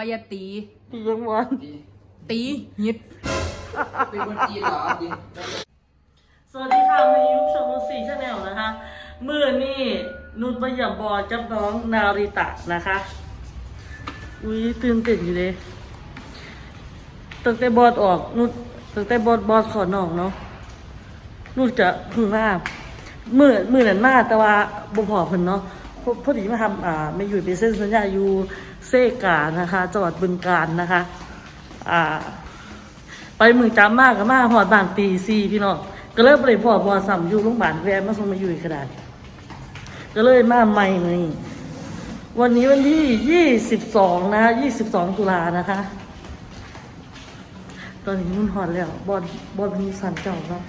ว่าอย่าตี ตียังวันตีหิดเป็นคนจีนเหรอจีนสวัสดีค่ะมายุชมพูสีชาแนลนะคะมือนี่นุชบยาบอจับน้องนาริตะนะคะ อุ้ยตื่นเต้นอยู่เลยตั้งแต่บอดออกนุชตั้งแต่บอดบอดขอน้องเนาะนุชจะพึ่งมามือมือนั้นมาแต่ว่าบ่พอเพิ่นเนาะพอพอดีมาทำอ่าไม่อยู่ไปเส้นสัญญาอยู่ เซกานะคะจังหวัดบึงกาฬนะคะ อ่า ไปเมืองจามมากกับมาหอดบานตีซีพี่น้องก็เลยไปพอบอสัมอยู่โรงพยาบาลแวะมาส่งมาอยู่อีกระดาษก็เลยมาใหม่เลยวันนี้วันที่ยี่สิบสองนะยี่สิบสองตุลานะคะ ตอนนี้นุ่นหอดแล้ว บอลบอลมีสันเจ้าครับ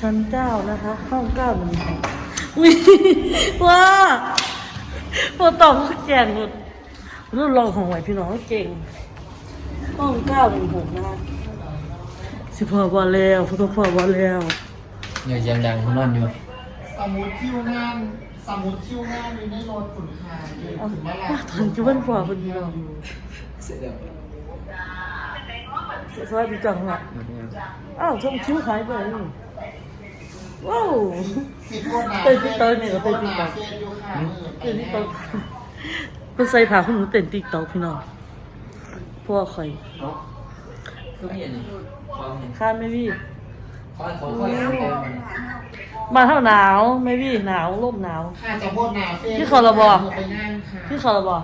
ชั้นเก้านะคะ ห้องเก้าหนึ่งอุ้ยว้าพอตอบแก่งหมด รุ่นรองของไหวพี่น้องเก่งห้องเก้าหนึ่งหกนะคะสิพอบอลแล้วพุทธพอบอลแล้วอย่าเสียงดังเขานอนอยู่สมุดคิวงานสมุดคิวงานอยู่ในรถขุนคายเลยเอาถึงเวลาว่าตอนจะวันพอคนเดียวเสร็จแล้วสวัสดีจังหวะอ้าวชมคิ้วหายไปนี่ว้าวสิบคนนะเต้นติ๊กต๊อกเนี่ยเหรอเต้นติ๊กต๊อกเฟซอยู่ค่ะเออเต้นติ๊กต๊อก เป็นใส่ผ้าคุณหนูเต้นติ๊กต๊อกพี่น้องพวกข่อยเนาะก็มีอันนี้คอยเห็นข้ามไม่วี่คอยคอยคอยเห็นมันมาเท่าหนาวไม่วี่หนาวร่มหนาว ค่ะจะโบดนาเฟซที่คอระบอไปนั่งค่ะพี่คอร์บอ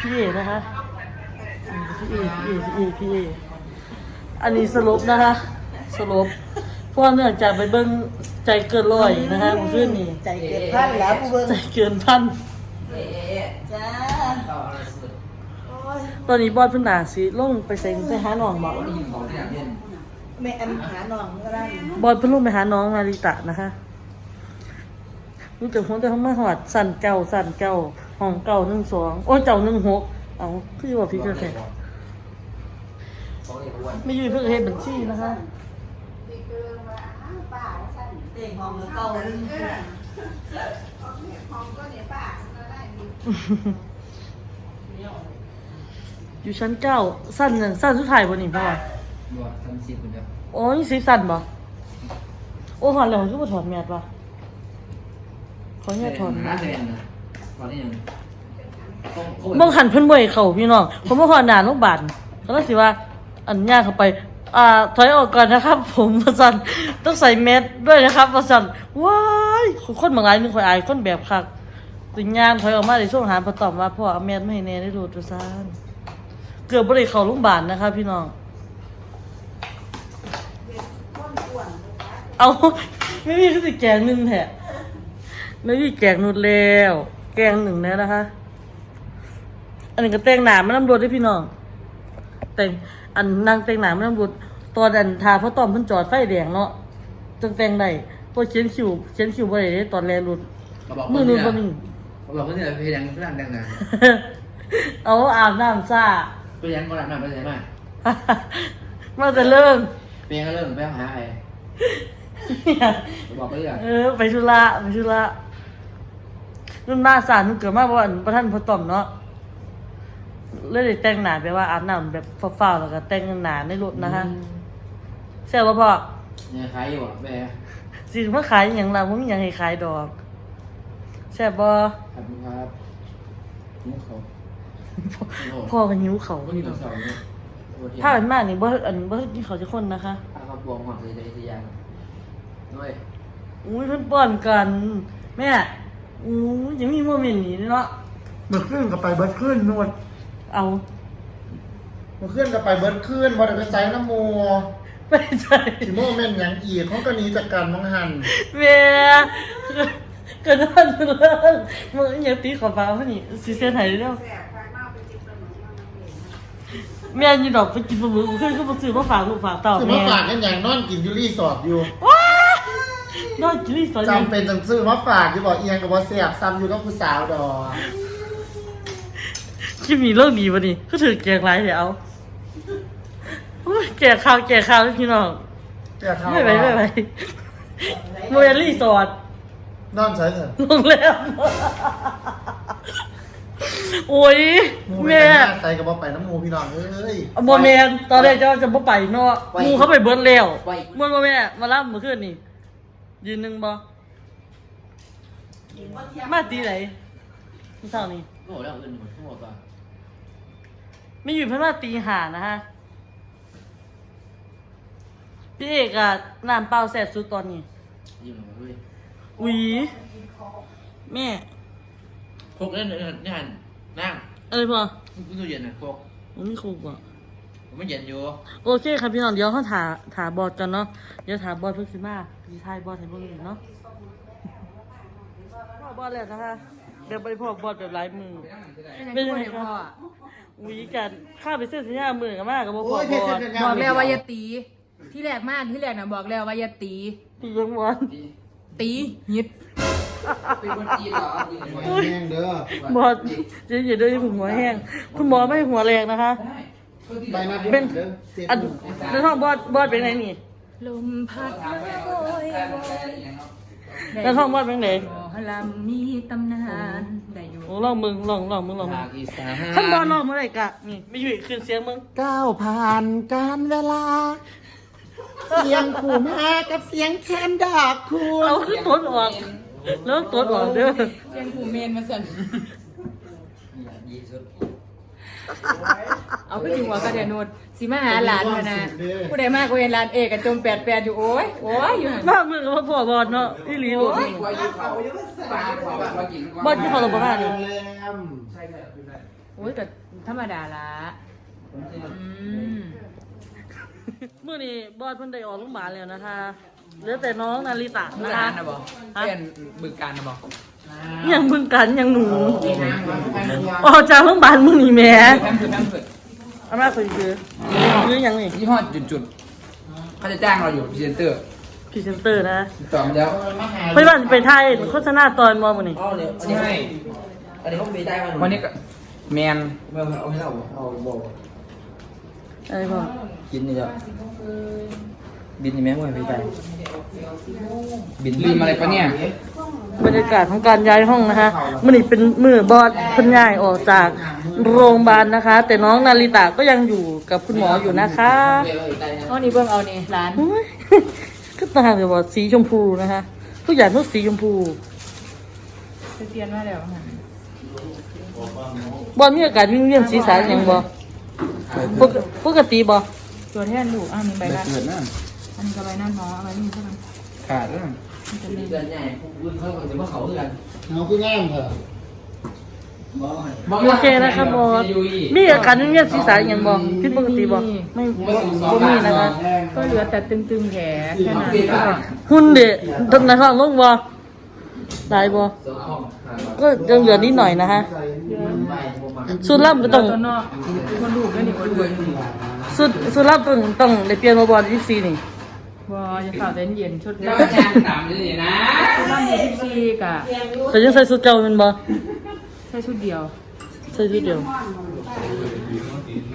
พี่เอนะคะอืมพี่เอพี่เอพี่เอพี่เออันนี้สรุปนะคะสรุป เพราะว่าเนื่องจากไปเบิ้งใจเกินร้อยนะคะเมื่อคืนนี้ใจเกินพันแล้วผู้เบิ่งใจเกินพันจ้าต่ออะไรสุดโอ้ยตอนนี้บอดเพิ่นด่าสิลงไปใส่ไปหาน้องบอกได้ยินของที่อยากเล่นแม่อันหาน้องก็ได้บอดเพิ่นลงไปหาน้องนาริตะนะคะรู้จักหัวแต่เขามาหอดสั่นเก่าสั่นเก่าห้องเก่าหนึ่งสองโอ้ยเจ้าหนึ่งหกเอาคือว่าพี่กาแฟสองเอกอ้วนไม่อยู่เพื่อเฮ็ดบัญชีนะคะเด็กมองเก่าลืมอยู่ชั้นเก้าสั้นหนึ่งสั้นสุดท้ายบนนี่ป่ะบวกทำสิบคนเดียวโอ้ยสีสั้นป่ะโอ้หอนแล้วคือบ่ถอดแมสป่ะขออนุญาตถอดแมนะสเรียนนะตอนนี้ยังต้องโคตรบางหันเพิ่นบ่ให้เข้าพี่น้องผมบ่ฮอดหน้าโรงพยาบาลเขาเลยสิว่า อันย่างเข้าไป อ่าถอยออกก่อนนะครับ ผมว่าซั่นต้องใส่แมสด้วยนะครับว่าซั่นว้ายคนบางรายนึงข่อยอายคนแบบคักติย่างถอยออกมาได้ช่วงหาประตอบว่าพ่อเอาแมสมาให้แน่ได้โดดว่าซั่นเกือบบ่ได้เข้าโรงบาลนะคะพี่น้อง เอาไม่มีคือสิแกงหนึ่งแหะไม่มีแกงนุดแล้ว แกงหนึ่งแล้วนะคะ อันนี้ก็แต่งหนามันน้ำรดด้วยพี่น้องแต่ง อันนางแต่งหนามันน้ำรดตอนอันทาเพราะตอนเพิ่นจอดไฟแดงเนาะจังแต่งได้เพราะเขียนคิวเขียนคิวบ่ได้เด้ตอนแรกรุดเขาบอกมือรุดบ่มีเขาบอกว่าเนี่ยเพลงร่างดังนะเอาอาบน้ำซ่าเพลงก่อนหน้าไปไหนมามาแต่เริ่มเพลงก็เริ่มไปหาไอ้บอกไปเลยเออไปธุระไปธุระรุ่นหน้าสารนุ่นเกิดมาเพราะว่าประท่านพอต่อมเนาะ เลยได้แต่งหนาไปว่าอาบน้ำแบบฟ้าวๆแล้วก็แต่งหนาในรถนะคะแซ่บบ่พ่อเนี่ยขายอยู่อะแม่สิมาขายอหย่างเราไม่มีหยังให้ขายดอกแซ่บบ่ครับครับมุกเขาพ่อก็หิวเขาก็พี่มีน้ตัอวงสองเนี่ยถ้าอันมากนี่บ่อันบ่กินเขาวจะคนนะคะถ้าเขาบวงหมักเลยจะอีกอย่างด้วยอุ้ยเพิ่นป้อนกัน แม่อู้ยยังมีโมเมนต์นี้เนาะเมื่อคืนก็ไปเบิร์ดขึ้นนวด เอาเมื่อคืนก็ไปเบิร์ดขึ้นบอดไปไซน้ำมัวไปใจสิโมเมนต์อย่างอีกเขาก็หนีจากการมองหันแม่ก็นั่นเรื่องมึงอย่าตีขอฟ้าเพราะนี่สิเสียหายแล้วแม่ยีดอกไปกินปลาหมึกขึ้นก็มาซื้อมาฝากลูกฝากเต่าคือแม่มาฝากกันอย่างนอนกินอยูรี่สอบอยู่นอกจากนี้สอนยังจำเป็นต้องซื้อมาฝากที่บอกเอียงกับว่าเสียบซ้ำอยู่กับผู้สาวดอก คิดมีเรื่องดีป่ะนี่ก็ถือแกงไรเดี๋ยวเอาโอ้ยแกะข้าวแกะข้าวพี่น้องเดี๋ยวเขาไม่ไปไม่ไปโมเดลลี่สอดนอนใช้เถอะโรงแรมโอ้ยหมูแม่ใส่กระบอกไปน้ำหมูพี่น้องเอ้ยบอแมนตอนแรกจะจะบ่ไปเนาะหมูเขาไปเบิร์ดแล้วมันบ่แม่มารับมือขึ้นนี่ยืนหนึ่งบ่มาตีไหน พี่สาวนี่โอ้แล้วเงินหมดทั้งหมดป่ะไม่อยู่เพื่อนว่าตีหานะฮะ พี่เอกอะน้ำเปล่าแสบสุดตอนนี้ ยิ้มหน่อยด้วยหวีแม่พกเล่นนี่นี่หันนั่งเอ้ยพ่อตู้เย็นนะพกผมไม่คุกอะ ผมไม่เย็นอยู่โอเคครับพี่น้องเดี๋ยวเขาถาถาบอดกันเนาะเดี๋ยวถาบอดเพิ่งสิมาพี่ชายบอดให้เบิ่งเนาะพ่อบอดแล้วนะคะเดี๋ยวไปพอกบอดแบบลายมือ เป็นยังไงครับหวีกันข้าไปเส้นสัญญามือกันมากกับบ่พโอ้อยเพบชรอดเสร็จบอกแล้วว่าอย่าตี ที่แรกมากที่แรกนะบอกแล้วว่าอย่าตี ตียังบอลตีหิดเป็นคนจีนเหรอแห้งเด้อบอดจะอย่าด้วยผมหัวแห้ง คุณหมอไม่ให้หัวแรงนะคะ ใบหน้าเป็นเด้อเสร็จอันในห้องบอดบอดเป็นไงนี่ลมพัดมาโอยโอยในห้องบอดเป็นไงหมอ ลำมีตำนานได้อยู่โอ้ลองมึงลองลองมึงลองมึงภาคอีสานขั้นบอลลองเมื่อไหร่กะนี่ไม่อยู่คืนเสียงมึงก้าวผ่านการเวลา เสียงขู่มากับเสียงแคนดอกคูเอาขึ้นต้นออกแล้วต้นออกเด้อเรียนผูเมนมาสั่นดีสุดเอาขึ้นจิงหัวกระเดียนด สิมาหาหลานมานะผู้ใดมากกว่าเห็นหลานเอกกับจมแปดแปดอยู่โอ้ยโอ้ยอยู่หั่นมากมึงกับพ่อบอลเนาะที่ลีโดดนี่บอลที่เขาลงประมาณโรนี้งแรมโอ้ยก็ธรรมดาละอืมเมื่อนี้บอลเพิ่นได้ออกโรงพยาบาลแล้วนะคะเหลือแต่น้องนาริตะบึนะงคะการนะบอกฮะเป็นบึงการนะบอกยังมึงกันยังหนู ออกจากโรงพยาบาลมึงนี่แหม่แพมเพิร์ดแพมเพิร์ด อำนาจคือคือคือยังนี่ยี่ห้อจุดจุดๆเขาจะจ้างเราอยู่พรีเซนเตอร์พรีเซนเตอร์นะติดต่อมาแล้วไปบ้านไปไทยโฆษณาตอนมอมื้อนี้อ๋อเนี่ยอันนี้ใช่อันนี้เขามีได้มันวันนี้ก็แมนเอาให้เราเอาบอกอะไรพ่อกินนี่จ้ะ บินนี่แม่งวันไปไปบินลืมอะไรปะเนี่ย บรรยากาศของการย้ายห้องนะคะมื้อนี้เป็นมื้อบอสเพิ่นย้ายออกจากโรงพยาบาลนะคะ แต่น้องนาริตะก็ยังอยู่กับคุณหมออยู่นะคะเอานี่เบิ่งเอานี่หลานโอ้ยก็ต่างเลยว่าสีชมพูนะคะทุกอย่างต้องสีชมพูไปเปลี่ยนมาแล้วหั่นบอลมีอาการวิ่งเวียนศีรษะอย่างบอปกปกติบอตัวแทนลูกอ้าวมีใบแต่นั้นเกิดนั่น อันนี้ก็ใบนั้นหมอเอาไว้นี่เท่านั้นขาดแล้วมันจะเดืเล่อนนใหญ่พวกเขาจะมาเขาเดือนเอาขึ้นแง่มเถอะโอเคนะครับบอสมีอาการวิ่งเวียนศีรษะอย่างบอผิดปกติบอไม่บ่มีนะคะก็เหลือแต่ตึงๆแขนแค่นั้นหุ่นเด็กทำในห้องลงบอได้บอก็ยังเหลือนิดหน่อยนะคะสุดล่ำก็ต้องตัวนอกคนลูกก็นี่คนลูกสุดสุดล่ำต้องต้องได้เปลี่ยนมาบอลที่สี่นี่ บอจะฝ่าเต้นเย็นชุดแล้วล่ก็จ้างตามเลยนะำยี่สิบสี่กะแต่ยังใส่สุดเก่าเป็นบอแค่ชุดเดียวใส่ชุดเดียว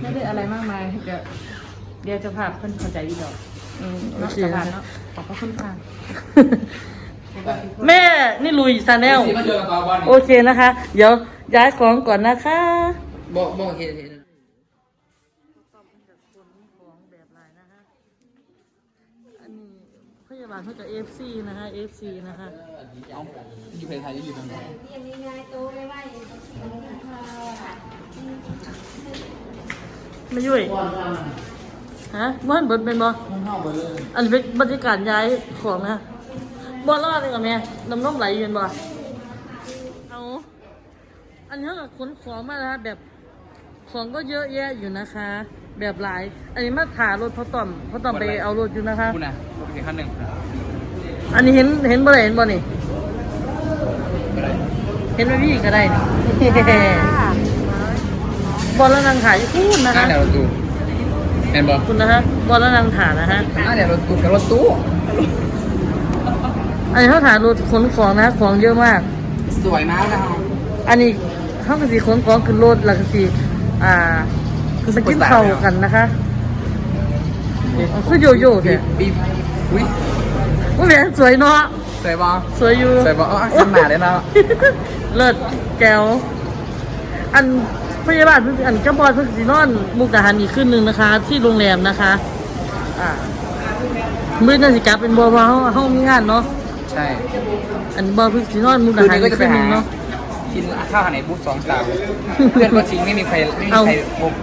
ไม่ได้อะไรมากมายเดี๋ยวเดี๋ยวจะพาเพื่อนเข้าใจดีดอกอืมโอเนาะเคจะพานะเนาะขอบพระคุณค่ะแม่นี่ลุยซาแนลที่มาเจอกับต่อบอลโอเคนะคะ เดี๋ยวย้ายของก่อนนะคะบอกบอกเห็นเห็นอันนี้พ ยาบาลเขาจะ FC นะคะ FC นะคะอยู่เพลไทยอยู่ตรงไหนไม่ยุ่ยฮะบ้านเบิดเป็นบ่ห้องเข้าไปเลยอันนี้เป็นบรรยากาศย้ายของนะบ่รอดเลยกับแม่น้ำน้ำไหลอยู่เป็นบ่เอาอันนี้เขาก็ขนของมาแล้วแบบของก็เยอะแยะอยู่นะคะ แบบหลาย อันนี้มาถารถพ่อต่อมพ่อต่อมไปเอารถอยู่นะคะ คุณนะโอเคขั้นหนึ่งอันนี้เห็นเห็นบ่ได้เห็นบ่นี่ เห็นไหมพี่ก็ได้นี่บอลแล้วนางถ่ายอยู่พูดนะหน้าคะเดี๋ยวรถตู้เป็นบอลคุณนะฮะบอลแล้วนางถ่ายนะฮะ หน้าเดี๋ยวรถตู้กับรถตู้อันนี้เขาถ่ายรถขนของนะของเยอะมาก สวยมากนะอันนี้เขาก็สีขนของขึ้นรถแล้วก็สีอ่า ไปกินข้าวกันนะคะอ๋อคือโยโย่เนี่ยบีอุ้ยว่าแหวนสวยเนาะสวยบอสวยอยู่สวยบออ๋อขนาดเลยเนาะเลิศแก้วอันพยาบาลเพิ่นอันกระบอดเพิ่นสินอนมุกดาหารอีกคืนหนึงนะคะ ที่โรงแรมนะคะอ่ามื้อนั้นสิกลับเป็นบ่ว่าเฮาเฮามีงานเนาะใช่ อันบ่เพิ่นสินอนมุกคืดานหารนี้ก็อีกจะคืไปนหหานึงเนาะกินข้าวหาไหนบุ๊สองสาวเพื่อนก็ทิ้งไม่มีใครไม่มีเอาใครบุ๊โ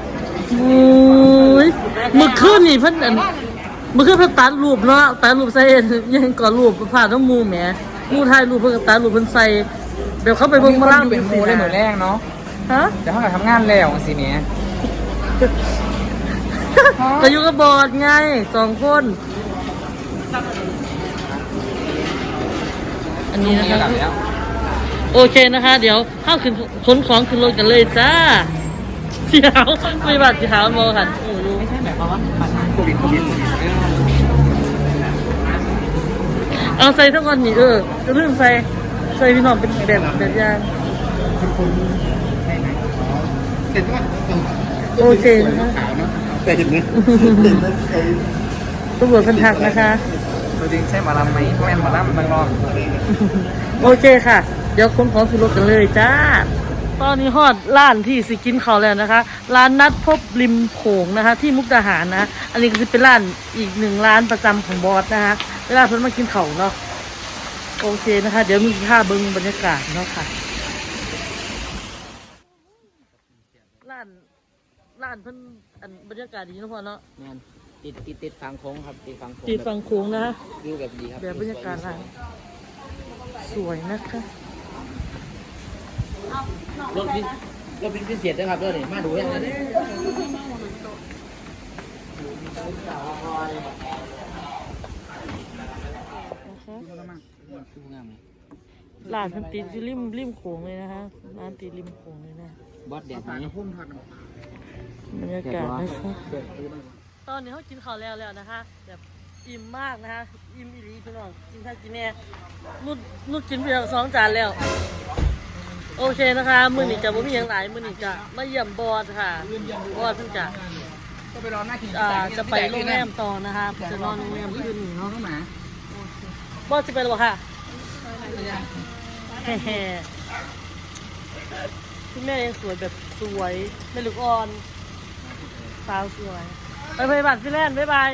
อ้ยมื้อคืนนี่เพิ่นอันมื้อคืนเพิ่นตัดรูปเนาะตัดรูปใส่ยังก่อรูปผ่านน้ำหมู่แหมหมู่ถ่ายรูปเพิ่นก็ตัดรูปเพิ่นใส่เดี๋ยวเขาไปเบิ่งมาล่างเป็นโมได้เหมือนแรกเนาะฮะแต่ถ้าเกิดทำงานแล้วสิเนี้ยก็อยู่กับบอดไงสองคนอันนี้นะมีคะหลับแล้วโอเคนะคะ เดี๋ยวเข้าขึ้นขนของขึ้นรถกันเลยจ้า เสียวไม่บาดสีขาวมองหันโอ้รู้ไม่ใช่แบบว่าปัญหาโควิดโควิดเอาใส่ทั้งคนนี่เออจะลืมใส่ใส่พี่น้องเป็นแบบแบบอย่างแต่ว่าโอเคนะคะขาวเนาะแต่เห็นไหมเห็นไหมไอ้ตำรวจพันทักนะคะตัวจริงใช่หมาลำไหมเพราะแม่นหมาลำบางรอบโอเคค่ะ เดี๋ยวคนของขึ้นรถกันเลยจ้า ตอนนี้ฮอดร้านที่สิกินเขาวแล้วนะคะ ร้านนัดพบริมโขงนะคะ ที่มุกดาหารนะ อันนี้ก็จะเป็นร้านอีกหนึ่งร้านประจำของบอสนะคะเวลาเพิ่นมากินเขาวเนาะโอเคนะคะ เดี๋ยวมีค่าเบิ้งบรรยากาศเนาะค่ะร้านร้านเพิ่นอันบรรยากาศดีเนาะพ่อเนาะงานติดติดติดฟังโค้งครับติดฟังโค้งตีฝั่งโค้งนะคะวิวแบบดีครับแบบบรรยากาศร้านสวยนะคะ รถพิรถพิเศษด้วยครับรถนี่มาดูยังไงเนี่ยร้านเพิ่นติดอยู่ริมริมโขงเลยนะคะร้านติดริมโขงเลยนะบอสแดดไหมบรรยากาศนะคะตอนนี้เขากินข้าวแล้วแล้วนะคะแบบอิ่มมากนะคะอิ่มอีหลีพี่น้องกินข้าวกินแน่นุดนุดกินไปแล้วสองจานแล้ว โอเคนะคะมื้อนี้จะบ่มีหยังหลายมื้อนี้จะมาเยี่ยมบอสค่ะบอสเพิ่นจะก็ไปรอหน้ากินอ่าจะไปโรงแรมต่อนะคะจะนอนโรงแรมคืนนี้น้อเนาะงหมาบอสจะไปหรือเปล่าค่ะแฮ่ๆคุณแม่ยังสวยแบบสวยแม่ลูกอ่อนสาวสวย ไปไปบัตรฟิแลนด์บ๊ายบาย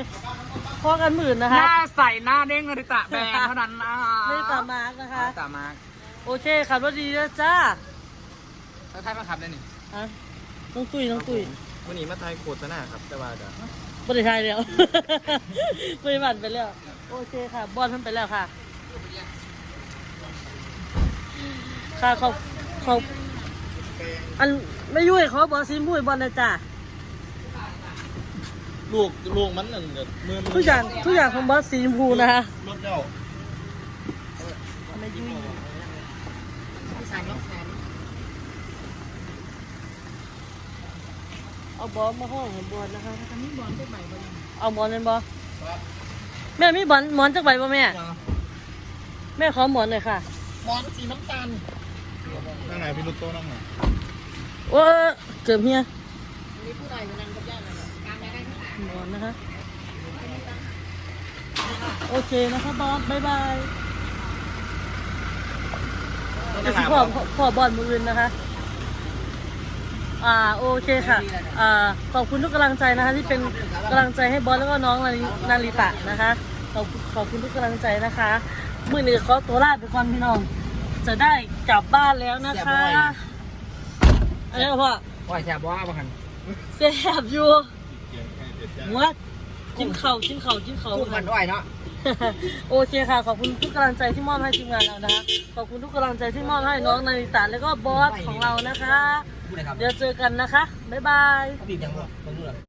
พอกันหมื่นนะหคะน้าใสหน้าเด้งนาริตะแบรนด์เท่านั้นนะไม่ตามมาร์กนะคะตามมา โอเคขับรถดีนะจ้าแล้วใครมาขับเลยนี่อะน้องตุ้ยน้องตุ้ยวันนี้มาไทยโฆษณาครับ แต่ว่าจะบริษัทแล้วไปบัตรไปแล้ว โอเคค่ะ บอลท่านไปแล้วค่ะ ค่ะขอบขอบอันไม่ยุ่ยเขาบอกซิมพูดบอลนะจ้าลูกลูกมันนั่นเด้อมือมันทุกอย่างทุกอย่างของบอสสีชมพูนะคะ รถเจ้าไม่ยุ่ย เอาบอลมาห้องให้บอลนะคะเอาบอลเป็นบอลแม่มีบอลหมอนจักใบป่ะแม่ แม่ขอหมอนหน่อยค่ะมอนสีน้ำตาลนั่งไหนพี่รถโต้นั่งไหนโอ้เกือบเฮียหมอนนะคะ โอเคนะคะบอสบายบาย เดี๋ยวสิพ่อพ่อพ่อบอลมืออื่นนะคะ อ่าโอเคค่ะอ่าขอบคุณทุกกำลังใจนะคะ ที่เป็นกำลังใจให้บอสแล้วก็น้องนารินาริตะนะคะขอบขอบคุณทุกกำลังใจนะคะมือนี้ขอตัวลาไปก่อนพี่น้อง จะได้กลับบ้านแล้วนะคะอะไรกับพ่อว่าแซ่บว่าบ้างแซ่บอยู่หัวกินเข่าวกินเข่าวกินเข่าวทุกมันด้วยเนาะ โอเคค่ะ ขอบคุณทุกกำลังใจที่มอบให้ทีมงานเรานะคะขอบคุณทุกกำลังใจที่มอบให้น้องนาริตะแล้วก็บอสของเรานะคะ พูดเลยครับเดี๋ยวเจอกันนะคะ บ๊ายบาย บีบยังหรอ